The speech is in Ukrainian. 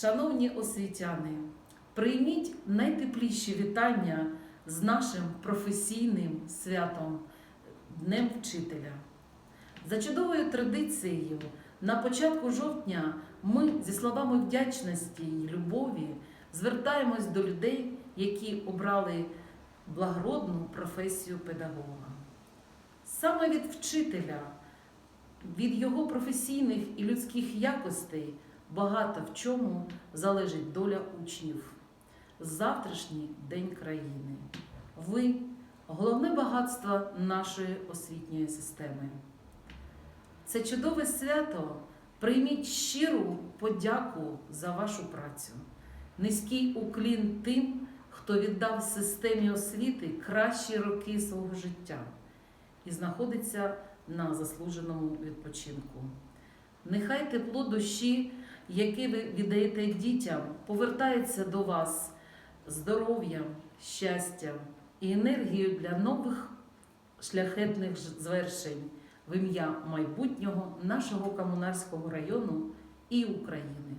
Шановні освітяни, прийміть найтепліші вітання з нашим професійним святом Днем Вчителя. За чудовою традицією, на початку жовтня ми зі словами вдячності і любові звертаємось до людей, які обрали благородну професію педагога. Саме від вчителя, від його професійних і людських якостей багато в чому залежить доля учнів. Завтрашній день країни. Ви головне багатство нашої освітньої системи. Це чудове свято. Прийміть щиру подяку за вашу працю, низький уклін тим, хто віддав системі освіти кращі роки свого життя і знаходиться на заслуженому відпочинку. Нехай тепло душі, яке ви віддаєте дітям, повертається до вас здоров'я, щастя і енергію для нових шляхетних звершень в ім'я майбутнього нашого комунарського району і України.